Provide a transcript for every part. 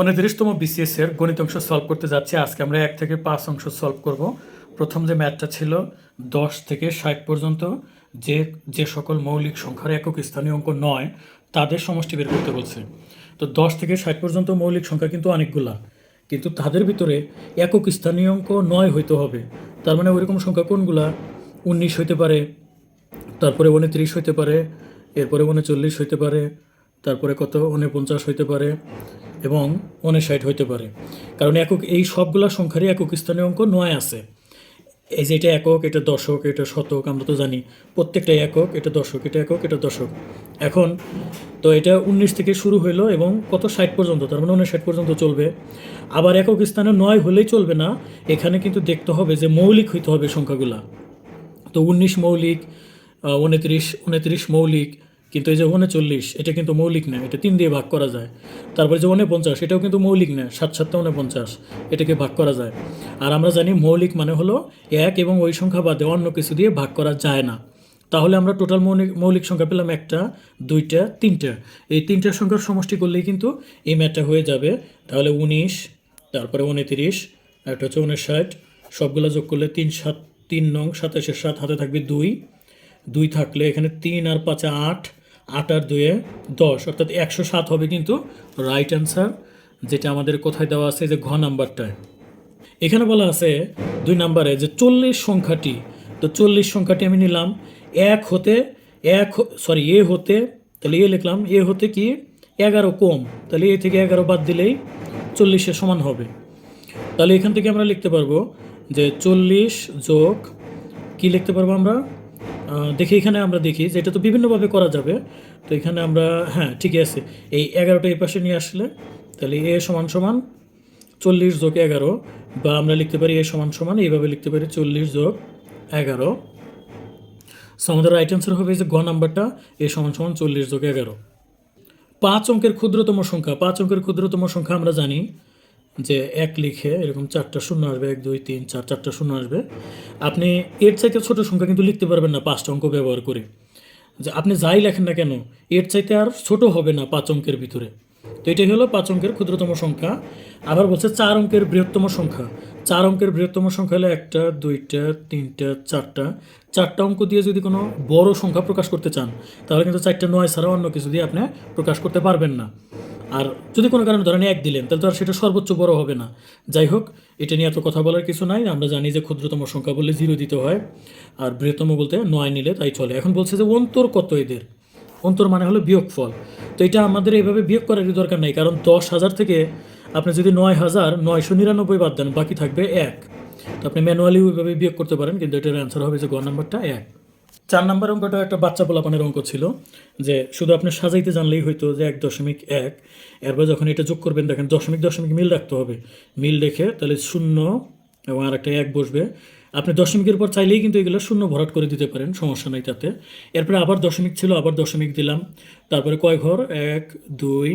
উনত্রিশতম BCS এর গণিত অংশ সলভ করতে যাচ্ছি। আজকে আমরা এক থেকে পাঁচ অংশ সলভ করব। প্রথম যে ম্যাথটা ছিল, দশ থেকে ষাট পর্যন্ত যে যে সকল মৌলিক সংখ্যার একক স্থানীয় অঙ্ক নয়, তাদের সমষ্টি বের করতে বলছে। তো দশ থেকে ষাট পর্যন্ত মৌলিক সংখ্যা কিন্তু অনেকগুলা, কিন্তু তাদের ভিতরে একক স্থানীয় অঙ্ক নয় হইতে হবে। তার মানে ওইরকম সংখ্যা কোনগুলা? উনিশ হইতে পারে, তারপরে উনত্রিশ হইতে পারে, এরপরে উনচল্লিশ হইতে পারে তারপরে কত? উনপঞ্চাশ হইতে পারে এবং উনষাট হইতে পারে। কারণ একক, এই সবগুলা সংখ্যারই একক স্থানীয় অঙ্ক নয় আছে। এই যে এটা একক, এটা দশক, এটা শতক, আমরা তো জানি প্রত্যেকটা একক, এটা দশক, এটা একক, এটা দশক। এখন তো এটা উনিশ থেকে শুরু হইল এবং কত? ষাট পর্যন্ত, তার মানে উনিশ ষাট পর্যন্ত চলবে। আবার একক স্থানে নয় হলেই চলবে না, এখানে কিন্তু দেখতে হবে যে মৌলিক হইতে হবে সংখ্যাগুলা। তো উনিশ মৌলিক উনত্রিশ উনত্রিশ মৌলিক কিন্তু এই যে উনচল্লিশ এটা কিন্তু মৌলিক না এটা তিন দিয়ে ভাগ করা যায়। তারপরে যে উনপঞ্চাশ এটাও কিন্তু মৌলিক না সাত সাতটা উনপঞ্চাশ এটাকে ভাগ করা যায়। আর আমরা জানি মৌলিক মানে হলো এক এবং ওই সংখ্যা বাদে অন্য কিছু দিয়ে ভাগ করা যায় না। তাহলে আমরা টোটাল মৌলিক মৌলিক সংখ্যা পেলাম একটা, দুইটা, তিনটা। এই তিনটা সংখ্যার সমষ্টি করলেই কিন্তু এই ম্যাটটা হয়ে যাবে। তাহলে উনিশ, তারপরে উনত্রিশ, একটা হচ্ছে উনষাট, সবগুলো যোগ করলে তিন সাত, তিন নং সাতাশের সাত হাতে থাকবে দুই। দুই থাকলে এখানে তিন আর পাঁচে আট আট আর দুয়ে দশ, অর্থাৎ একশো সাত হবে কিন্তু রাইট অ্যান্সার যেটা আমাদের কোথায় দেওয়া আছে যে ঘ নাম্বারটায়। এখানে বলা আছে দুই নাম্বারে যে চল্লিশ সংখ্যাটি, তো চল্লিশ সংখ্যাটি আমি নিলাম। এক হতে, এক সরি এ হতে, তাহলে এ লিখলাম, এ হতে কি এগারো কম, তাহলে এ থেকে এগারো বাদ দিলেই চল্লিশের সমান হবে। তাহলে এখান থেকে আমরা লিখতে পারব যে চল্লিশ যোগ, কি লিখতে পারব আমরা? দেখি এখানে আমরা দেখি যে এটা তো বিভিন্নভাবে করা যাবে। তো এখানে আমরা হ্যাঁ ঠিকই আছে। এই এগারোটা এই পাশে নিয়ে আসলে তাহলে এ সমান সমান চল্লিশ যোগ এগারো বা আমরা লিখতে পারি এ সমান সমান, এইভাবে লিখতে পারি চল্লিশ যোগ এগারো। সো আমাদের রাইট অ্যান্সার হবে যে গ নাম্বারটা, এ সমান সমান চল্লিশ যোগ এগারো। পাঁচ অঙ্কের ক্ষুদ্রতম সংখ্যা, পাঁচ অঙ্কের ক্ষুদ্রতম সংখ্যা আমরা জানি। যে এক লিখে এরকম চারটা শূন্য আসবে, এক, দুই, তিন, চার, চারটা শূন্য আসবে। আপনি এর চাইতে ছোট সংখ্যা কিন্তু লিখতে পারবেন না, পাঁচটা অঙ্ক ব্যবহার করে। যে আপনি যাই লেখেন না কেন, এর চাইতে আর ছোট হবে না পাঁচ অঙ্কের ভিতরে। তো এটাই হলো পাঁচ অঙ্কের ক্ষুদ্রতম সংখ্যা। আবার বলছে চার অঙ্কের বৃহত্তম সংখ্যা। চার অঙ্কের বৃহত্তম সংখ্যা হলো একটা, দুইটা, তিনটা, চারটা। চারটা অঙ্ক দিয়ে যদি কোনো বড় সংখ্যা প্রকাশ করতে চান, তাহলে কিন্তু চারটা নয় ছাড়া অন্য কিছু দিয়ে আপনি প্রকাশ করতে পারবেন না। আর যদি কোনো কারণে ধরেন এক দিলেন, তাহলে তো আর সেটা সর্বোচ্চ বড় হবে না। যাই হোক, এটা নিয়ে এত কথা বলার কিছু নাই। আমরা জানি যে ক্ষুদ্রতম সংখ্যা বললে জিরো দিতে হয়, আর বৃহত্তম বলতে নয় নিলে তাই চলে। এখন বলছে যে অন্তর কত এদের? অন্তর মানে হলো বিয়োগফল। তো এটা আমাদের এইভাবে বিয়োগ করারই দরকার নেই, কারণ দশ হাজার থেকে আপনি যদি নয় হাজার নয়শো নিরানব্বই বাদ দেন, বাকি থাকবে এক। তো আপনি ম্যানুয়ালি ওইভাবে বিয়োগ করতে পারেন, কিন্তু এটার অ্যান্সার হবে যে গ নাম্বারটা এক। চার নাম্বার অঙ্কটা একটা বাচ্চা পোলাপানের অঙ্ক ছিল, যে শুধু আপনি সাজাইতে জানলেই হয়তো যে এক দশমিক এক, এরপর যখন এটা যোগ করবেন, দেখেন দশমিক দশমিক মিল রাখতে হবে। মিল রেখে তাহলে শূন্য এবং আর একটা এক বসবে। আপনি দশমিকের পর চাইলেই কিন্তু এগুলো শূন্য ভরাট করে দিতে পারেন, সমস্যা নেই তাতে। এরপরে আবার দশমিক ছিল, আবার দশমিক দিলাম। তারপরে কয় ঘর? এক, দুই,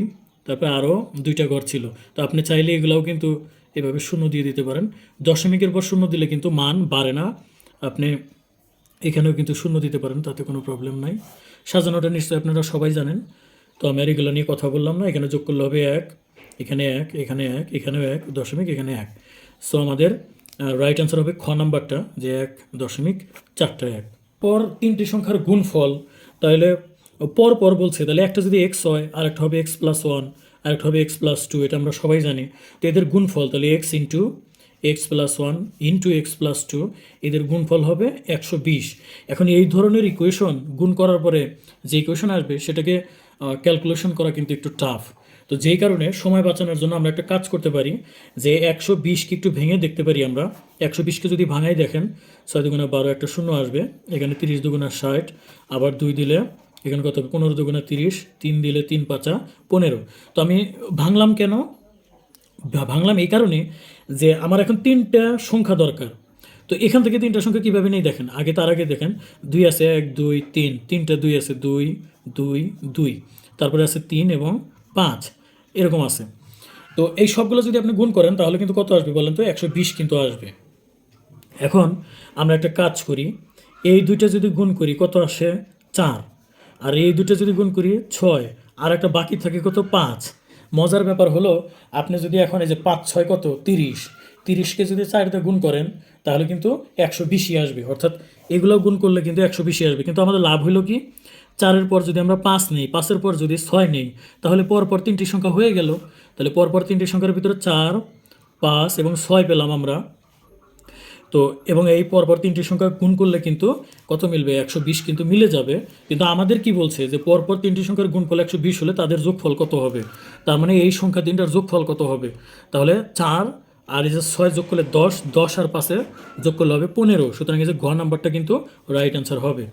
তারপরে আরও দুইটা ঘর ছিল। তো আপনি চাইলে এগুলাও কিন্তু এভাবে শূন্য দিয়ে দিতে পারেন। দশমিকের পর শূন্য দিলে কিন্তু মান বাড়ে না। আপনি এখানেও কিন্তু শূন্য দিতে পারেন, তাতে কোনো প্রবলেম নাই। সাজানোটা নিশ্চয়ই আপনারা সবাই জানেন। তো আমি আর এগুলো নিয়ে কথা বললাম না, এখানে যোগ করলে হবে এক, এখানে এক এখানে এক, এখানেও এক, দশমিক, এখানে এক। সো আমাদের রাইট অ্যান্সার হবে খ নাম্বারটা, যে এক দশমিক চারটা এক। পর তিনটি সংখ্যার গুণফল, তাহলে পর পর বলছে, তাহলে একটা যদি এক্স হয় আর একটা হবে এক্স প্লাস ওয়ান আর একটা হবে এক্স প্লাস টু এটা আমরা সবাই জানি। তো এদের গুণফল, তাহলে X into X plus one into X plus two এদের গুণফল হবে একশো বিশ। এখন এই ধরনের ইকুয়েশন গুণ করার পরে যে ইকুয়েশন আসবে, সেটাকে ক্যালকুলেশন করা কিন্তু একটু টাফ তো যেই কারণে সময় বাঁচানোর জন্য আমরা একটা কাজ করতে পারি, যে একশো বিশকে একটু ভেঙে দেখতে পারি আমরা। একশো বিশকে যদি ভাঙাই দেখেন, ছয় দুগুণা বারো একটা শূন্য আসবে। এখানে তিরিশ দুগুণা ষাট, আবার দুই দিলে এখানে কত পনেরো দুগুণা তিরিশ, তিন দিলে তিন পাঁচা পনেরো। তো আমি ভাঙলাম কেন? ভাঙলাম এই কারণে যে আমার এখন তিনটা সংখ্যা দরকার। তো এখান থেকে তিনটা সংখ্যা কীভাবে নেই দেখেন? আগে তার আগে দেখেন, দুই আছে এক, দুই, তিন। তিনটা দুই আছে দুই দুই দুই। তারপরে আছে তিন এবং পাঁচ। এরকম আছে। তো এই সবগুলো যদি আপনি গুণ করেন, তাহলে কিন্তু কত আসবে বলেন তো? একশো বিশ কিন্তু আসবে। এখন আমরা একটা কাজ করি, এই দুইটা যদি গুণ করি, কত আসে? চার। আর এই দুইটা যদি গুণ করি, ছয়। আর একটা বাকি থাকে কত? পাঁচ। মজার ব্যাপার হলো, আপনি যদি এখন এই যে পাঁচ, ছয় কত? তিরিশ। তিরিশকে যদি চারতে গুণ করেন, তাহলে কিন্তু একশো বিশই আসবে। অর্থাৎ এগুলো গুণ করলে কিন্তু একশো বিশই আসবে। কিন্তু আমাদের লাভ হলো কি? চারের পর যদি আমরা পাঁচ নেই, পাঁচের পর যদি ছয় নেই, তাহলে পরপর তিনটি সংখ্যা হয়ে গেল। তাহলে পরপর তিনটি সংখ্যার ভিতরে চার, পাঁচ এবং ছয় পেলাম আমরা। তো এবং এই পরপর তিনটি সংখ্যা গুণ করলে কিন্তু কত মিলবে? একশো বিশ কিন্তু মিলে যাবে। কিন্তু আমাদের কি বলছে? যে পরপর তিনটি সংখ্যার গুণ করলে একশো বিশ হলে তাদের যোগফল কত হবে? তার মানে এই সংখ্যা তিনটার যোগফল কত হবে? তাহলে চার আর এই যে ছয় যোগ করলে দশ দশ আর পাশে যোগ করলে হবে পনেরো। সুতরাং এই যে ঘ নাম্বারটা কিন্তু রাইট অ্যান্সার হবে।